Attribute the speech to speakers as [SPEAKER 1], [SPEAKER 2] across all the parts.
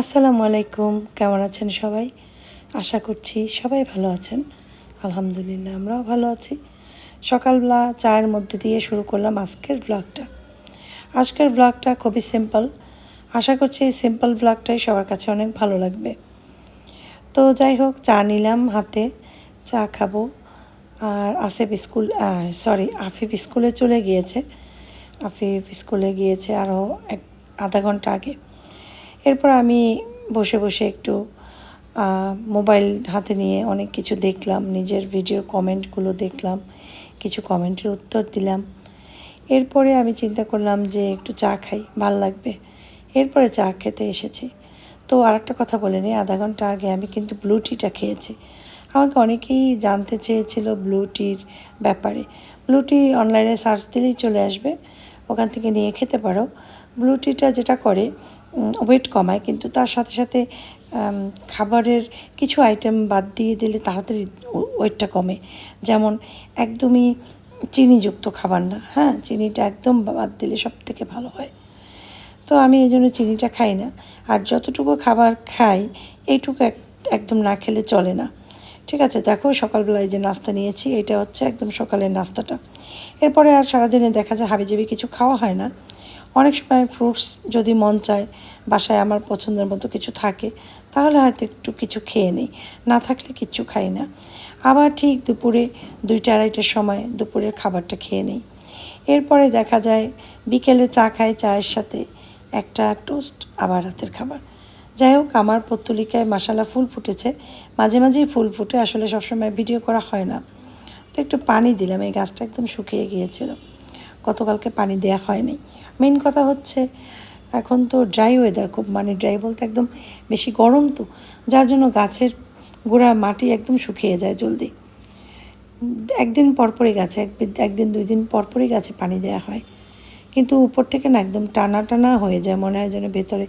[SPEAKER 1] আসসালামু আলাইকুম, কেমন আছেন সবাই? আশা করছি সবাই ভালো আছেন। আলহামদুলিল্লাহ, আমরাও ভালো আছি। সকালবেলা চায়ের মধ্যে দিয়ে শুরু করলাম আজকের ব্লগটা আজকের ব্লগটা খুবই সিম্পল আশা করছি এই সিম্পল ব্লগটাই সবার কাছে অনেক ভালো লাগবে। তো যাই হোক, চা নিলাম হাতে। চা খাব। আর আসিফ স্কুল সরি আফিফ স্কুলে চলে গিয়েছে। আফিফ স্কুলে গিয়েছে আরও এক, আধা ঘণ্টা আগে। এরপর আমি বসে বসে একটু মোবাইল হাতে নিয়ে অনেক কিছু দেখলাম, নিজের ভিডিও কমেন্টগুলো দেখলাম, কিছু কমেন্টের উত্তর দিলাম। এরপরে আমি চিন্তা করলাম যে একটু চা খাই, ভালো লাগবে। এরপরে চা খেতে এসেছি। তো আর একটা কথা বলে নিই, আধা ঘণ্টা আগে আমি কিন্তু ব্লু টিটা খেয়েছি। আমাকে অনেকেই জানতে চেয়েছিল ব্লু টির ব্যাপারে। ব্লু টি অনলাইনে সার্চ দিলেই চলে আসবে, ওখান থেকে নিয়ে খেতে পারো। ব্লু টিটা যেটা করে ওয়েট কমায়, কিন্তু তার সাথে সাথে খাবারের কিছু আইটেম বাদ দিয়ে দিলে তাড়াতাড়ি ওয়েটটা কমে। যেমন একদমই চিনিযুক্ত খাবার না হ্যাঁ? চিনিটা একদম বাদ দিলে সব থেকে ভালো হয়। তো আমি এই জন্য চিনিটা খাই না। আর যতটুকু খাবার খাই, এইটুকু এক- একদম না খেলে চলে না। ঠিক আছে, দেখো সকালবেলায় যে নাস্তা নিয়েছি, এটা হচ্ছে একদম সকালের নাস্তাটা। এরপরে আর সারাদিনে দেখা যায় হাবিজাবি কিছু খাওয়া হয় না। অনেক সময় ফ্রুটস যদি মন চায়, বাসায় আমার পছন্দের মতো কিছু থাকে, তাহলে হয়তো একটু কিছু খেয়ে নিই। না থাকলে কিচ্ছু খাই না। আবার ঠিক দুপুরে দুইটা আড়াইটার সময় দুপুরের খাবারটা খেয়ে নিই। এরপরে দেখা যায় বিকেলে চা খাই চায়ের সাথে একটা টোস্ট আবার রাতের খাবার। যাই হোক, আমার পত্তলিকায় মশালা ফুল ফুটেছে। মাঝে মাঝেই ফুল ফুটে, আসলে সবসময় ভিডিও করা হয় না। তো একটু পানি দিলাম, এই গাছটা একদম শুকিয়ে গিয়েছিল। গতকালকে পানি দেওয়া হয়নি। মেন কথা হচ্ছে, এখন তো ড্রাই ওয়েদার খুব মানে ড্রাই বলতে একদম বেশি গরম তো, যার জন্য গাছের গোড়া মাটি একদম শুকিয়ে যায় জলদি। একদিন পরপরই গাছে এক- একদিন দুই দিন পরপরই গাছে পানি দেওয়া হয়। কিন্তু উপর থেকে না একদম টানা টানা হয়ে যায়, মনে হয় যেন ভেতরে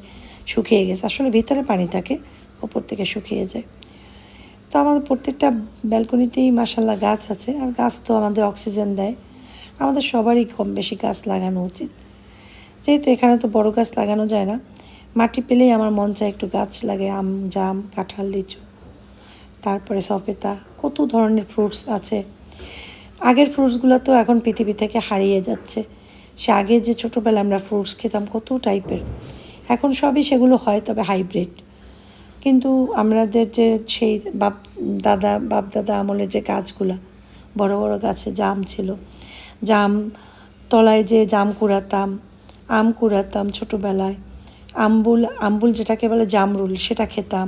[SPEAKER 1] শুকিয়ে গেছে। আসলে ভিতরে পানি থাকে ওপর থেকে শুকিয়ে যায়। তো আমাদের প্রত্যেকটা ব্যালকনিতেই মাসাল্লাহ গাছ আছে, আর গাছ তো আমাদের অক্সিজেন দেয়। আমাদের সবারই কম বেশি গাছ লাগানো উচিত। যেহেতু এখানে তো বড় গাছ লাগানো যায় না, মাটি পেলেই আমার মন চায় একটু গাছ লাগে, আম, জাম, কাঁঠাল, লিচু, তারপরে সপেতা কত ধরনের ফ্রুটস আছে। আগের ফ্রুটসগুলো তো এখন পৃথিবী থেকে হারিয়ে যাচ্ছে। সে আগে যে ছোটোবেলায় আমরা ফ্রুটস খেতাম কত টাইপের, এখন সবই সেগুলো হয় তবে হাইব্রিড কিন্তু আমাদের যে সেই বাপ, দাদা বাপ দাদা আমলের যে গাছগুলা, বড় বড় গাছে জাম ছিল জাম, তলায় যে জাম কুড়াতাম, আম কুড়াতাম ছোটোবেলায়। আম্বুল আম্বুল যেটাকে বলে জামরুল, সেটা খেতাম।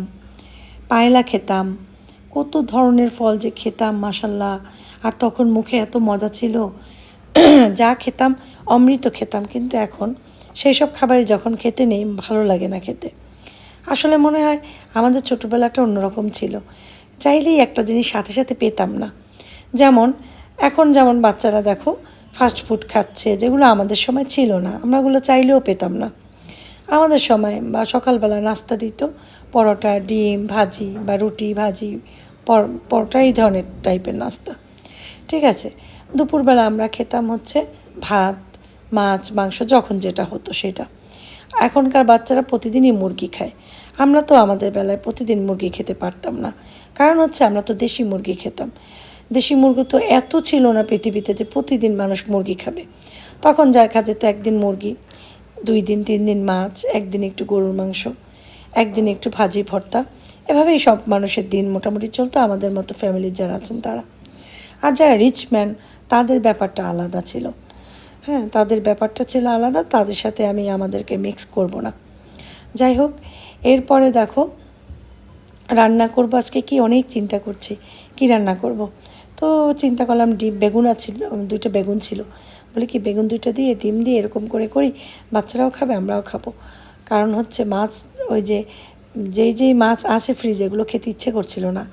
[SPEAKER 1] পায়লা খেতাম। কত ধরনের ফল যে খেতাম মাসাল্লাহ আর তখন মুখে এত মজা ছিল। যা খেতাম, অমৃত খেতাম। কিন্তু এখন সেই সব খাবারই যখন খেতে নেই, ভালো লাগে না খেতে। আসলে মনে হয় আমাদের ছোটোবেলাটা অন্যরকম ছিল। চাইলেই একটা জিনিস সাথে সাথে পেতাম না। যেমন এখন যেমন বাচ্চারা দেখো ফাস্ট ফুড খাচ্ছে, যেগুলো আমাদের সময় ছিল না আমরা ওগুলো চাইলেও পেতাম না। আমাদের সময় বা সকালবেলা নাস্তা দিত, পরোটা, ডিম, ভাজি বা রুটি, ভাজি, পর- পরোটা এই ধরনের টাইপের নাস্তা। ঠিক আছে? দুপুরবেলা আমরা খেতাম হচ্ছে ভাত, মাছ, মাংস, যখন যেটা হতো সেটা। এখনকার বাচ্চারা প্রতিদিনই মুরগি খায়। আমরা তো আমাদের বেলায় প্রতিদিন মুরগি খেতে পারতাম না। কারণ হচ্ছে আমরা তো দেশি মুরগি খেতাম। দেশি মুরগি তো এত ছিল না পৃথিবীতে যে প্রতিদিন মানুষ মুরগি খাবে। তখন দেখা যেত একদিন মুরগি, দুই দিন, তিন দিন মাছ, একদিন একটু গরুর মাংস, একদিন একটু ভাজি, ভর্তা, এভাবেই সব মানুষের দিন মোটামুটি চলতো, আমাদের মতো ফ্যামিলির যারা আছেন তারা। আর যারা রিচ ম্যান তাদের ব্যাপারটা আলাদা ছিল। হ্যাঁ তাদের ব্যাপারটা ছিল আলাদা, তাদের সাথে আমি আমাদেরকে মিক্স করব না। যাই হোক, এরপরে দেখো, রান্না করব আজকে কি? অনেক চিন্তা করছি, কি রান্না করব? তো চিন্তা করলাম ডিম, বেগুন আছিল দুইটা বেগুন ছিল। বলে কি, বেগুন দুইটা দিয়ে ডিম দিয়ে এরকম করে করি, বাচ্চারাও খাবে, আমরাও খাব। কারণ হচ্ছে মাছ, ওই যে, যেই যেই মাছ আছে ফ্রিজে এগুলো খেতে ইচ্ছে করছিল না।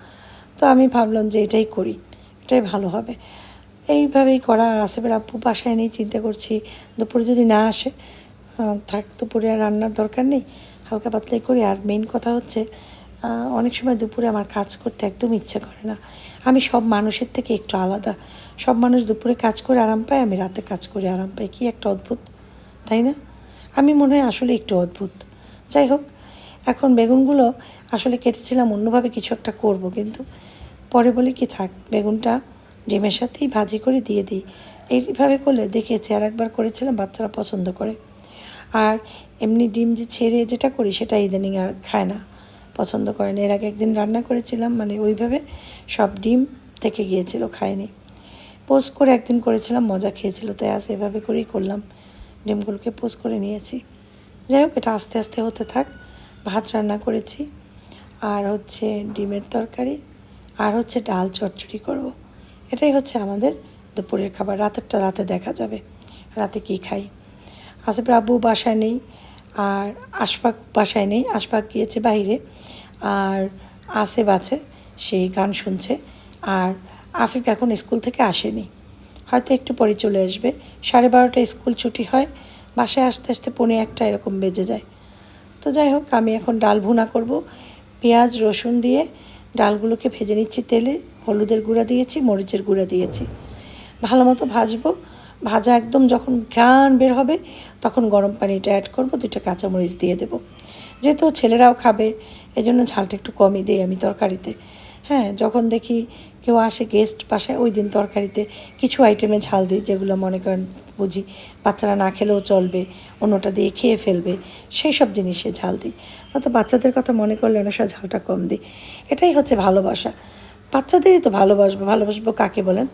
[SPEAKER 1] তো আমি ভাবলাম যে এটাই করি, এটাই ভালো হবে। এইভাবেই করা, আর আসেফের আপু বাসায় নেই, চিন্তা করছি দুপুরে যদি না আসে থাক, দুপুরে আর রান্নার দরকার নেই, হালকা পাতলাই করি। আর মেইন কথা হচ্ছে অনেক সময় দুপুরে আমার কাজ করতে একদম ইচ্ছে করে না। আমি সব মানুষের থেকে একটু আলাদা। সব মানুষ দুপুরে কাজ করে আরাম পায়, আমি রাতে কাজ করে আরাম পাই। কি একটা অদ্ভুত, তাই না? আমি মনে হয় আসলে একটু অদ্ভুত। যাই হোক, এখন বেগুনগুলো আসলে কেটেছিলাম, অন্যভাবে কিছু একটা করব, কিন্তু পরে বলে কি থাক, বেগুনটা ডিমের সাথেই ভাজি করে দিয়ে দিই। এইভাবে করলে দেখেছি আর একবার করেছিলাম, বাচ্চারা পছন্দ করে। আর এমনি ডিম যে ছেড়ে যেটা করি সেটা ইদানিং আর খায় না, পছন্দ করে না। এর আগে একদিন রান্না করেছিলাম মানে ওইভাবে সব ডিম থেকে গিয়েছিল, খায়নি। পোস্ট করে একদিন করেছিলাম, মজা খেয়েছিল, তাই আজ এভাবে করেই করলাম। ডিমগুলোকে পোস্ট করে নিয়েছি। যাই হোক, এটা আস্তে আস্তে হতে থাক। ভাত রান্না করেছি, আর হচ্ছে ডিমের তরকারি, আর হচ্ছে ডাল চচ্চড়ি করব। এটাই হচ্ছে আমাদের দুপুরের খাবার। রাতেরটা রাতে দেখা যাবে, রাতে কী খাই। আসিফ আব্বু বাসায় নেই, আর আশপাক বাসায় নেই। আশপাক গিয়েছে বাইরে, আর আসেব আছে। সেই গান শুনছে। আর আফিফ এখন স্কুল থেকে আসেনি। হয়তো একটু পরে চলে আসবে। সাড়ে বারোটা স্কুল ছুটি হয়। বাসায় আসতে আসতে পৌনে একটা এরকম বেজে যায়। তো যাই হোক, আমি এখন ডাল ভুনা করব। পেঁয়াজ, রসুন দিয়ে ডালগুলোকে ভেজে নিচ্ছি তেলে। হলুদের গুঁড়া দিয়েছি, মরিচের গুঁড়া দিয়েছি। ভালো মতো ভাজবো। ভাজা একদম যখন ঘ্রাণ বের হবে, তখন গরম পানিটা অ্যাড করব, দুইটা কাঁচামরিচ দিয়ে দেবো। যেহেতু ছেলেরাও খাবে এই জন্য ঝালটা একটু কমই দিই আমি তরকারিতে। হ্যাঁ যখন দেখি কেউ আসে গেস্ট বাসায়, ওই দিন তরকারিতে কিছু আইটেমে ঝাল দিই, যেগুলো মনে করেন বুঝি বাচ্চারা না খেলেও চলবে, অন্যটা দিয়ে খেয়ে ফেলবে সেই সব জিনিসে ঝাল দিই। নয়তো বাচ্চাদের কথা মনে করলে অনেক সময় ঝালটা কম দিই। এটাই হচ্ছে ভালোবাসা। বাচ্চাদেরই তো ভালোবাসবো ভালোবাসবো কাকে বলেন?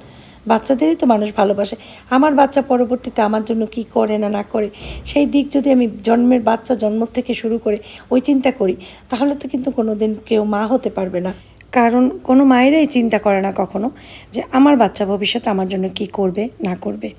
[SPEAKER 1] বাচ্চাদেরই তো মানুষ ভালোবাসে। আমার বাচ্চা পরবর্তীতে আমার জন্য কি করে না না করে, সেই দিক যদি আমি জন্মের বাচ্চা জন্ম থেকে শুরু করে ওই চিন্তা করি, তাহলে তো কিন্তু কোনো দিন কেউ মা হতে পারবে না। কারণ কোনো মায়েরাই চিন্তা করে না কখনো যে আমার বাচ্চা ভবিষ্যতে আমার জন্য কি করবে, না করবে।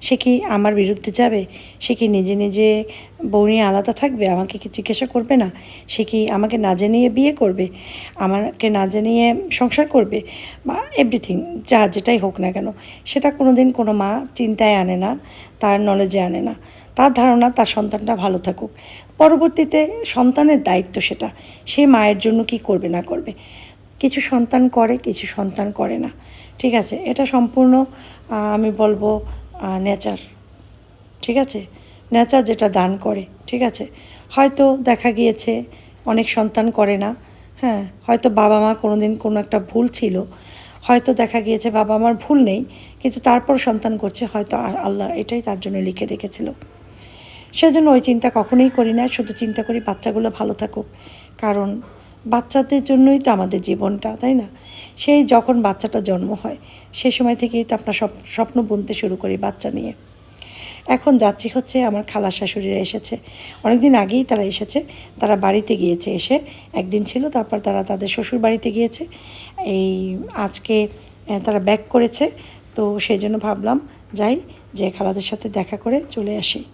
[SPEAKER 1] সে কি আমার বিরুদ্ধে যাবে? সে কি নিজে নিজে বউ নিয়ে আলাদা থাকবে? আমাকে কি জিজ্ঞাসা করবে না? সে কি আমাকে না জানিয়ে বিয়ে করবে? আমাকে না জানিয়ে সংসার করবে? বা এভরিথিং যা যেটাই হোক না কেন, সেটা কোনো দিন কোনো মা চিন্তায় আনে না, তার নলেজে আনে না। তার ধারণা তার সন্তানটা ভালো থাকুক। পরবর্তীতে সন্তানের দায়িত্ব সেটা। সে মায়ের জন্য কি করবে, না করবে। কিছু সন্তান করে, কিছু সন্তান করে না। ঠিক আছে? এটা সম্পূর্ণ আমি বলব নেচার। ঠিক আছে? নেচার যেটা দান করে। ঠিক আছে? হয়তো দেখা গিয়েছে অনেক সন্তান করে না হ্যাঁ? হয়তো বাবা মা কোনো দিন কোনো একটা ভুল ছিল। হয়তো দেখা গিয়েছে বাবা মার ভুল নেই, কিন্তু তারপর সন্তান করছে, হয়তো আর আল্লাহ এটাই তার জন্য লিখে রেখেছিল। সেজন্য ওই চিন্তা কখনোই করি না, শুধু চিন্তা করি বাচ্চাগুলো ভালো থাকুক। কারণ বাচ্চাদের জন্যই তো আমাদের জীবনটা, তাই না? সেই যখন বাচ্চাটা জন্ম হয় সেই সময় থেকেই তো আপনার স্বপ- স্বপ্ন বুনতে শুরু করি বাচ্চা নিয়ে। এখন যাচ্ছি হচ্ছে আমার খালা শাশুড়িরা এসেছে। অনেক দিন আগেই তারা এসেছে। তারা বাড়িতে গিয়েছে এসে। একদিন ছিল, তারপর তারা তাদের শ্বশুর বাড়িতে গিয়েছে। এই আজকে তারা ব্যাক করেছে। তো সেই জন্য ভাবলাম, যাই, যে খালাদের সাথে দেখা করে চলে আসি।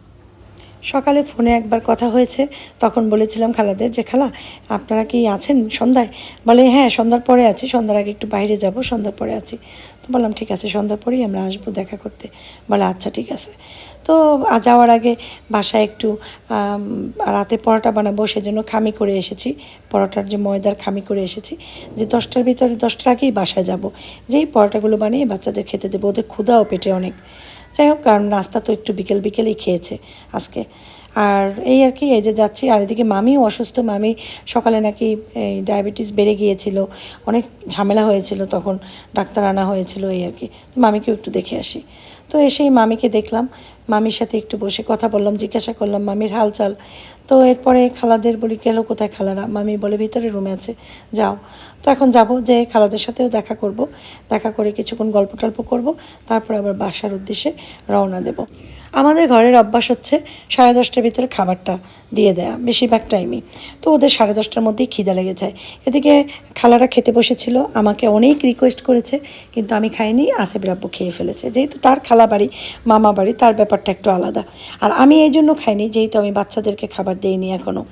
[SPEAKER 1] সকালে ফোনে একবার কথা হয়েছে, তখন বলেছিলাম খালাদের যে, খালা, আপনারা কি আছেন সন্ধ্যায়? বলে হ্যাঁ সন্ধ্যার পরে আছি, সন্ধ্যার আগে একটু বাইরে যাব, সন্ধ্যার পরে আছি। তো বললাম, ঠিক আছে, সন্ধ্যার পরেই আমরা আসব দেখা করতে। বলে আচ্ছা ঠিক আছে। তো যাওয়ার আগে বাসায় একটু রাতে পরোটা বানাবো, সেজন্য খামি করে এসেছি। পরোটার যে ময়দার খামি করে এসেছি। যে দশটার ভিতরে, দশটার আগেই বাসায় যাব। যেই পরোটাগুলো বানিয়ে বাচ্চাদের খেতে দেবো, ওদের ক্ষুধাও পেটে অনেক। যাই হোক, কারণ নাস্তা তো একটু বিকেল বিকেলেই খেয়েছে আজকে। আর এই আর কি, এই যে যাচ্ছি, আর এদিকে মামিও অসুস্থ, মামি সকালে নাকি এই ডায়াবেটিস বেড়ে গিয়েছিল, অনেক ঝামেলা হয়েছিল তখন, ডাক্তার আনা হয়েছিল এই আর কি। মামিকেও একটু দেখে আসি। তো এসেই মামিকে দেখলাম। মামির সাথে একটু বসে কথা বললাম, জিজ্ঞাসা করলাম, মামির হালচাল? তো এরপরে খালাদের বলি, গেল কোথায় খালারা? মামি বলে, ভিতরে রুমে আছে, যাও। তো এখন যাব যে খালাদের সাথেও দেখা করব। দেখা করে কিছুক্ষণ গল্প টল্প করব, তারপর আবার বাসার উদ্দেশ্যে রওনা দেব। আমাদের ঘরের অভ্যাস হচ্ছে সাড়ে দশটার ভিতরে খাবারটা দিয়ে দেয়া, বেশিরভাগ টাইমই তো ওদের সাড়ে দশটার মধ্যেই খিদে লেগে যায়। এদিকে খালারা খেতে বসেছিল, আমাকে অনেক রিকোয়েস্ট করেছে, কিন্তু আমি খাইনি রাব্বু খেয়ে ফেলেছে। যেহেতু তার খালা বাড়ি, মামা বাড়ি, তার ব্যাপারটা একটু আলাদা। আর আমি এই জন্য খাইনি, যেহেতু আমি বাচ্চাদেরকে খাবার দিইনি এখনও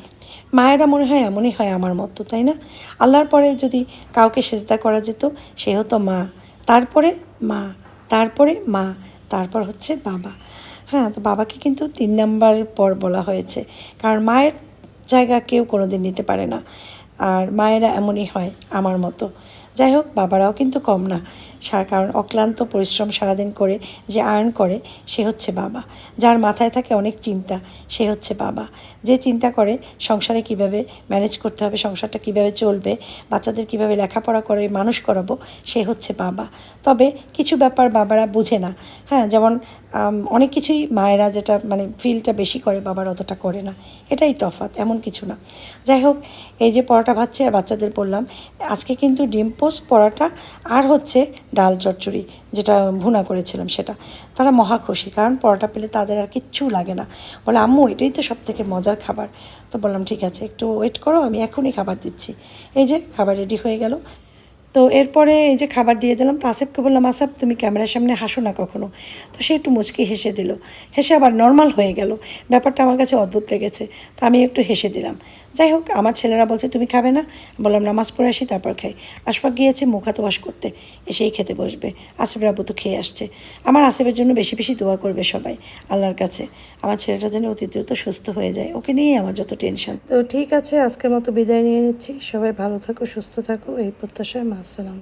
[SPEAKER 1] মায়েরা মনে হয় এমনই হয় আমার মতো, তাই না? আল্লাহর পরে যদি কাউকে সেজদা করা যেত সে হতো মা। তারপরে মা তারপরে মা, তারপর হচ্ছে বাবা। হ্যাঁ তো বাবাকে কিন্তু তিন নাম্বার পর বলা হয়েছে। কারণ মায়ের জায়গা কেউ কোনো দিন নিতে পারে না। আর মায়েরা এমনই হয় আমার মতো। যাই হোক, বাবারাও কিন্তু কম না। সার, কারণ অক্লান্ত পরিশ্রম সারাদিন করে যে আর্ন করে, সে হচ্ছে বাবা। যার মাথায় থাকে অনেক চিন্তা, সে হচ্ছে বাবা। যে চিন্তা করে সংসারে কীভাবে ম্যানেজ করতে হবে, সংসারটা কীভাবে চলবে, বাচ্চাদের কীভাবে লেখাপড়া করে, মানুষ করাবো, সে হচ্ছে বাবা। তবে কিছু ব্যাপার বাবারা বুঝে না। হ্যাঁ যেমন অনেক কিছুই মায়েরা যেটা মানে ফিলটা বেশি করে, বাবার অতটা করে না। এটাই তফাৎ, এমন কিছু না। যাই হোক, এই যে পরোটা ভাজছে, আর বাচ্চাদের বললাম, আজকে কিন্তু ডিম পোস্ট পরোটা, আর হচ্ছে ডাল চচ্চড়ি, যেটা ভুনা করেছিলাম সেটা। তারা মহা খুশি, কারণ পরোটা পেলে তাদের আর কিচ্ছু লাগে না। বলে, আম্মু, এটাই তো সব থেকে মজার খাবার। তো বললাম, ঠিক আছে, একটু ওয়েট করো, আমি এখনই খাবার দিচ্ছি। এই যে, খাবার রেডি হয়ে গেল তো এরপরে এই যে খাবার দিয়ে দিলাম, তো আসেফকে বললাম, আসেফ, তুমি ক্যামেরার সামনে হাসো না কখনো। তো সে একটু মুচকি হেসে দিল। হেসে আবার নর্মাল হয়ে গেল। ব্যাপারটা আমার কাছে অদ্ভুত লেগেছে, তো আমি একটু হেসে দিলাম। যাই হোক, আমার ছেলেরা বলছে, তুমি খাবে না? বললাম, নামাজ পড়ে আসি, তারপর খাই। আশফাক গিয়েছে, মুখ হাত ওয়াশ করতে, এসেই খেতে বসবে। আসেফ রাবু তো খেয়ে আসছে। আমার আসেফের জন্য বেশি বেশি দোয়া করবে সবাই, আল্লাহর কাছে। আমার ছেলেটা যেন অতি দ্রুত সুস্থ হয়ে যায়, ওকে নিয়েই আমার যত টেনশন তো ঠিক আছে, আজকের মতো বিদায় নিয়ে নিচ্ছি। সবাই ভালো থাকো, সুস্থ থাকো, এই প্রত্যাশায় মা আসসালাম